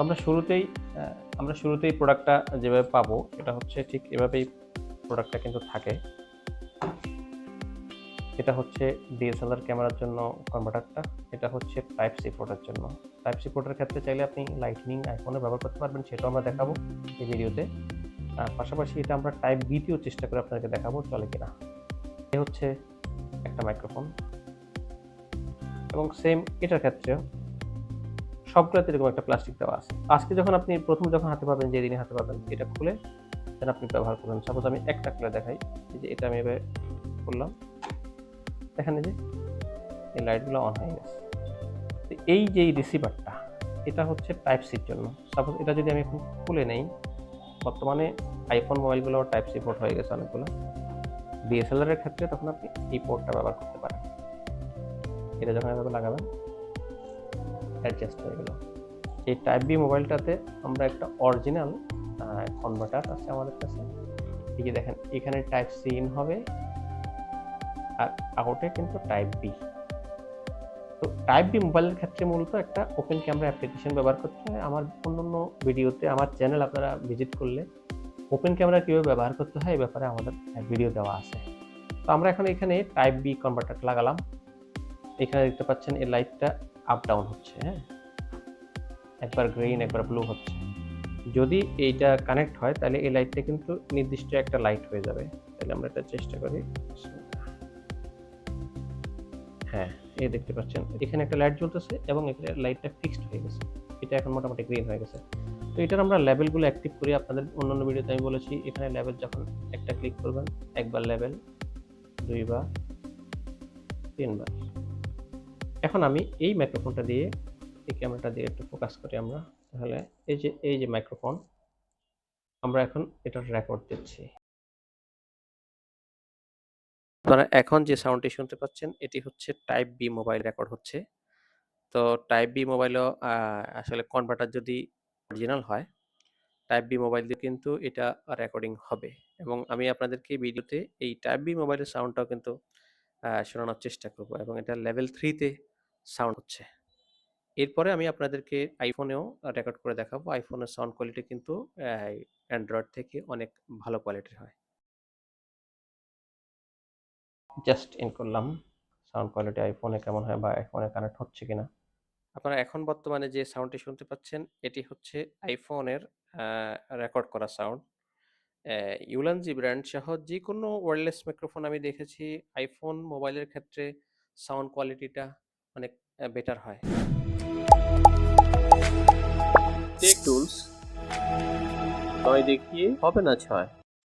আমরা শুরুতেই আমরা শুরুতেই প্রোডাক্টটা যেভাবে পাবো, এটা হচ্ছে ঠিক এভাবেই প্রোডাক্টটা কিন্তু থাকে। এটা হচ্ছে ডিএসএলআর ক্যামেরার জন্য কনভার্টারটা এটা হচ্ছে টাইপ সি পোর্টের জন্য। টাইপ সি পোর্টের ক্ষেত্রে চাইলে আপনি লাইটনিং আইফোনে ব্যবহার করতে পারবেন, সেটাও আমরা দেখাবো এই ভিডিওতে। পাশাপাশি এটা আমরা টাইপ বিতেও চেষ্টা করে আপনাদেরকে দেখাবো, চলে কিনা। এ হচ্ছে একটা মাইক্রোফোন এবং সেম এটার ক্ষেত্রেও সবগুলোতে এরকম একটা প্লাস্টিক দেওয়া আছে। আজকে যখন আপনি প্রথম যখন হাতে পাবেন যেদিনে হাতে পাবেন, এটা খুলে দেন আপনি ব্যবহার করবেন সাপোজ আমি একটা খুলে দেখাই যে এটা আমি এভাবে করলাম। দেখেন যে এই লাইটগুলো অন হয়ে গেছে। তো এই যে রিসিভারটা এটা হচ্ছে টাইপ সির জন্য। সাপোজ এটা যদি আমি এখন খুলে নেই, বর্তমানে আইফোন মোবাইলগুলো টাইপ সি পোর্ট হয়ে গেছে অনেকগুলো। ডিএসএলআর এর ক্ষেত্রে তখন আপনি এই পোর্টটা ব্যবহার করতে পারেন। এটা যখন এভাবে লাগাবেন অ্যাডজাস্ট হয়ে গেল। এই টাইপ বি মোবাইলটাতে আমরা একটা অরিজিনাল কনভার্টার আছে আমাদের কাছে। এই যে দেখেন, এখানে টাইপ সি ইন হবে আর আউটে কিন্তু টাইপ বি তো টাইপ বি মোবাইলের ক্ষেত্রে মূলত একটা ওপেন ক্যামেরা অ্যাপ্লিকেশন ব্যবহার করতে হয়। আমার অন্যান্য ভিডিওতে আমার চ্যানেল আপনারা ভিজিট করলে ওপেন ক্যামেরা কীভাবে ব্যবহার করতে হয় এই ব্যাপারে আমাদের ভিডিও দেওয়া আছে। তো আমরা এখন এখানে টাইপ বি কনভার্টার লাগালাম। এখানে দেখতে পাচ্ছেন এই লাইটটা আপ ডাউন হচ্ছে হ্যাঁ? একবার গ্রিন একবার ব্লু হচ্ছে। যদি এইটা কানেক্ট হয়, তাহলে এই লাইটটা কিন্তু নির্দিষ্ট একটা লাইট হয়ে যাবে। তাহলে আমরা এটা চেষ্টা করি। হ্যাঁ এই দেখতে পাচ্ছেন। এখানে একটা লাইট জ্বলতেছে এবং এখানে লাইটটা ফিক্সড হয়ে গেছে। এটা এখন মোটামুটি গ্রিন হয়ে গেছে। তো এটার আমরা লেভেলগুলো অ্যাক্টিভ করি আপনাদের অন্যান্য ভিডিওতে আমি বলেছি, এখানে লেভেল যখন একটা ক্লিক করবেন, একবার লেভেল দুইবার, তিনবার। এখন আমি এই মাইক্রোফোনটা দিয়ে এই ক্যামেরাটা দিয়ে একটু ফোকাস করি আমরা। তাহলে এই যে এই যে মাইক্রোফোন আমরা এখন এটার রেকর্ড দিচ্ছি। আপনারা এখন যে সাউন্ডটি শুনতে পাচ্ছেন, এটি হচ্ছে টাইপ বি মোবাইল রেকর্ড হচ্ছে। তো টাইপ বি মোবাইলও আসলে কনভার্টার যদি অরিজিনাল হয় টাইপ বি মোবাইল দিয়ে কিন্তু এটা রেকর্ডিং হবে। এবং আমি আপনাদেরকে ভিডিওতে এই টাইপ বি মোবাইলের সাউন্ডটাও কিন্তু শোনানোর চেষ্টা করব। এবং এটা লেভেল থ্রিতে সাউন্ড হচ্ছে। এরপরে আমি আপনাদেরকে আইফোনেও রেকর্ড করে দেখাবো। আইফোনের সাউন্ড কোয়ালিটি কিন্তু অ্যান্ড্রয়েড থেকে অনেক ভালো কোয়ালিটির হয়। জাস্ট ইন করলাম সাউন্ড কোয়ালিটি আইফোনে কেমন হয় বা আইফোনে কানেক্ট হচ্ছে কিনা। আপনারা এখন বর্তমানে যে সাউন্ডটি শুনতে পাচ্ছেন, এটি হচ্ছে আইফোনের রেকর্ড করা সাউন্ড ইউলানজি ব্র্যান্ড সহ যে কোনো ওয়্যারলেস মাইক্রোফোন আমি দেখেছি আইফোন মোবাইলের ক্ষেত্রে সাউন্ড কোয়ালিটিটা অনেক বেটার হয়। টেক টুলস নয় দেখিয়ে হবে না ছয়।